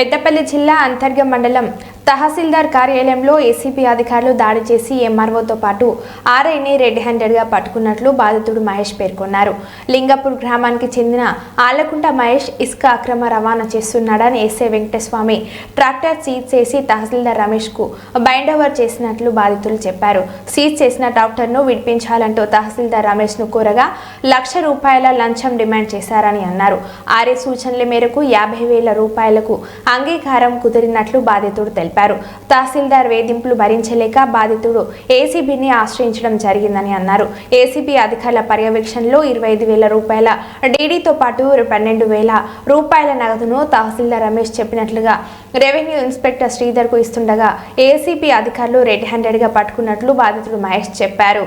పెద్దపల్లి జిల్లా అంతర్గ మండలం తహసీల్దార్ కార్యాలయంలో ఏసీపీ అధికారులు దాడి చేసి ఎంఆర్ఓతో పాటు ఆర్ఐని రెడ్ హ్యాండెడ్గా పట్టుకున్నట్లు బాధితుడు మహేష్ పేర్కొన్నారు. లింగపూర్ గ్రామానికి చెందిన ఆలకుంట మహేష్ ఇసుక అక్రమ రవాణా చేస్తున్నాడని ఎస్ఏ వెంకటస్వామి ట్రాక్టర్ సీజ్ చేసి తహసీల్దార్ రమేష్కు బైండ్ ఓవర్ చేసినట్లు బాధితులు చెప్పారు. సీజ్ చేసిన ట్రాక్టర్ను విడిపించాలంటూ తహసీల్దార్ రమేష్ను కోరగా లక్ష రూపాయల లంచం డిమాండ్ చేశారని అన్నారు. ఆర్ఏ సూచనల మేరకు యాభై వేల రూపాయలకు అంగీకారం కుదిరినట్లు బాధితుడు తెలిపారు. తహసీల్దార్ వేధింపులు భరించలేక బాధితుడు ఏసీబీని ఆశ్రయించడం జరిగిందని అన్నారు. ఏసీబీ అధికారుల పర్యవేక్షణలో ఇరవై ఐదు వేల రూపాయల డీడీతో పాటు పన్నెండు వేల రూపాయల నగదును తహసీల్దార్ రమేష్ చెప్పినట్లుగా రెవెన్యూ ఇన్స్పెక్టర్ శ్రీధర్కు ఇస్తుండగా ఏసీబీ అధికారులు రెడ్ హ్యాండెడ్గా పట్టుకున్నట్లు బాధితుడు మహేష్ చెప్పారు.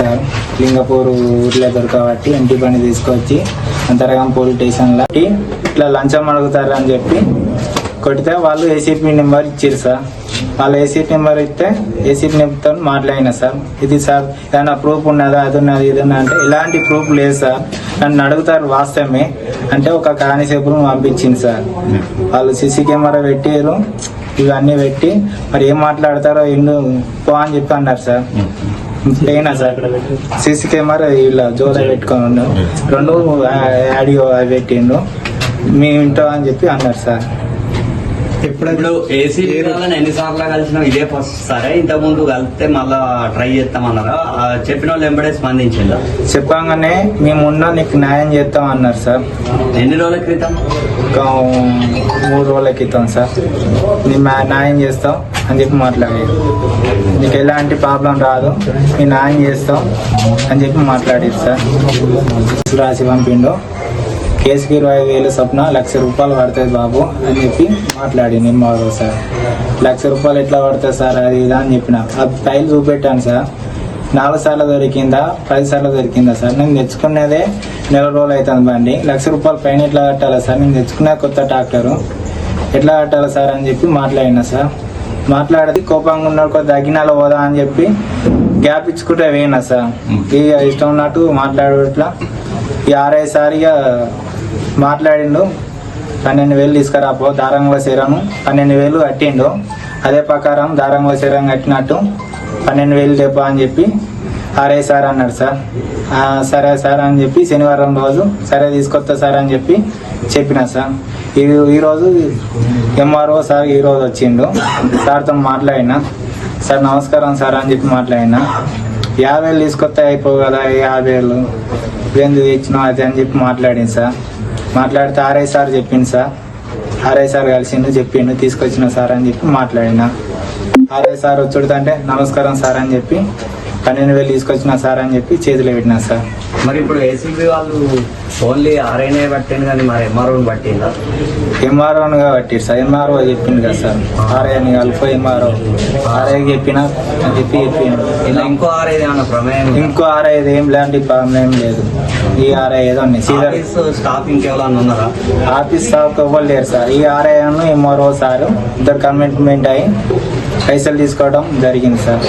సార్ లింగపూర్ ఊర్లో దొరకబట్టి ఇంటి పని తీసుకొచ్చి అంతరగం పోలీస్ స్టేషన్లో పెట్టి ఇట్లా లంచం అడుగుతారు అని చెప్పి కొడితే వాళ్ళు ఏసీపీ నెంబర్ ఇచ్చారు సార్. వాళ్ళు ఏసీపీ నెంబర్ ఇస్తే ఏసీపీ నెంబర్తో మాట్లాడినా సార్. ఇది సార్ ఏదైనా ప్రూఫ్ ఉన్నదా అది ఉన్నది ఇది ఉన్నది అంటే ఎలాంటి ప్రూఫ్ లేదు సార్. నన్ను అడుగుతారు వాస్తవమే. అంటే ఒక కానిసేపు పంపించింది సార్. వాళ్ళు సీసీ కెమెరా పెట్టారు ఇవన్నీ పెట్టి మరి ఏం మాట్లాడతారో ఇల్లు పో అని చెప్పి అన్నారు సార్. పోయినా సార్ సీసీ కెమెరా ఇలా జోర పెట్టుకొని ఉండు. రెండు ఆడియో అవి పెట్టిండు. మీ ఇంటో అని చెప్పి అన్నారు సార్. ఇప్పుడు ఏసీ వాళ్ళని ఎన్నిసార్లు కలిసినా ఇదే ఫస్ట్ సరే. ఇంతకు ముందు కలిస్తే మళ్ళా ట్రై చేస్తామన్నారా? ఆ చెప్పిన వాళ్ళు ఎంబడే స్పందించిందా చెప్పంగానే మేము ఉన్నా నీకు న్యాయం చేస్తాం అన్నారు సార్. ఎన్ని రోజుల క్రితం? ఒక మూడు రోజుల క్రితం సార్. మేము న్యా- న్యాయం చేస్తాం. అని చెప్పి మాట్లాడారు నీకు ఎలాంటి ప్రాబ్లం రాదు మీ న్యాయం చేస్తాం అని చెప్పి మాట్లాడారు సార్. రాసి పంపిండు. కేసుకి ఇరవై వేలు చొప్పున లక్ష రూపాయలు పడుతుంది బాబు అని చెప్పి మాట్లాడి నిమ్మవారు సార్. లక్ష రూపాయలు ఎట్లా పడుతుంది సార్ అది ఇది అని చెప్పిన. ఆ ఫైల్ చూపెట్టాను సార్. నాలుగు సార్లు దొరికిందా? పది సార్లు దొరికిందా సార్? నేను తెచ్చుకునేదే నెల రోజులు అవుతుంది బండి. లక్ష రూపాయలు పైన ఎట్లా కట్టాలా సార్? నేను తెచ్చుకునే కొత్త ట్రాక్టరు. ఎట్లా కట్టాలా సార్ అని చెప్పి మాట్లాడినా సార్. మాట్లాడేది కోపంగా ఉన్నాడు కొద్ది అగ్గినాలో పోదా అని చెప్పి గ్యాప్ ఇచ్చుకుంటే వేయినా సార్? ఇక ఇష్టం ఉన్నట్టు మాట్లాడు ఇట్లా ఈ ఆర్ఐ సార్ ఇక మాట్లాడిండు పన్నెండు వేలు తీసుకురాపో దారంగా సేరాను పన్నెండు వేలు కట్టిండు. అదే ప్రకారం దారంగా సేరం కట్టినట్టు పన్నెండు వేలు తెప్పా అని చెప్పి ఆర్ఐ సార్ అన్నాడు సార్. "ఆ, సరే సార్ అని చెప్పి శనివారం రోజు సరే తీసుకొస్తా సార్ అని చెప్పి చెప్పిన సార్. ఈ ఈరోజు ఎంఆర్ఓ సార్ ఈరోజు వచ్చిండు. సార్తో మాట్లాడినా. సార్ నమస్కారం సార్ అని చెప్పి మాట్లాడినా. యాభై వేలు తీసుకొస్తే అయిపోవు కదా యాభై వేలు ఎందుకు తెచ్చినావు అది అని చెప్పి మాట్లాడింది సార్. మాట్లాడితే ఆర్ఐ సార్ చెప్పింది సార్. ఆర్ఐ సార్ కలిసిండు చెప్పిండు తీసుకొచ్చిన సార్ అని చెప్పి మాట్లాడిన. ఆర్ఐ సార్ వచ్చుడుతంటే నమస్కారం సార్ అని చెప్పి పన్నెండు వేలు తీసుకొచ్చిన సార్ అని చెప్పి చేతిలో పెట్టినా సార్. మరి ఇప్పుడు ఏసీబీ వాళ్ళు ఓన్లీ ఆర్ఐనే పట్టింది కానీ మరి ఎంఆర్ఓని పట్టిందా ఎంఆర్ఓగా పట్టిరు సార్. ఎంఆర్ఓ చెప్పిండు కదా సార్. ఆర్ఐ అని కలిపి ఎంఆర్ఓ ఆర్ఐ చెప్పిన అని చెప్పి చెప్పిండు. ఇలా ఇంకో ఆర్ఐ ఏమన్నా ప్రమేయం? ఇంకో ఆర్ఐ ఏం లాంటి ప్రాబ్లం లేదు. ఈ ఆర్ఐ ఏదో సీదా ఆఫీస్ స్టాఫ్ ఇంకెవరన్నా ఉన్నారా? ఆఫీస్ స్టాఫ్ ఎవ్వరు లేరు సార్. ఈ ఆర్ఐ ఎంఆర్ఓ సార్ ఇద్దరు కమిట్మెంట్ అయ్యి పైసలు తీసుకోవడం జరిగింది సార్.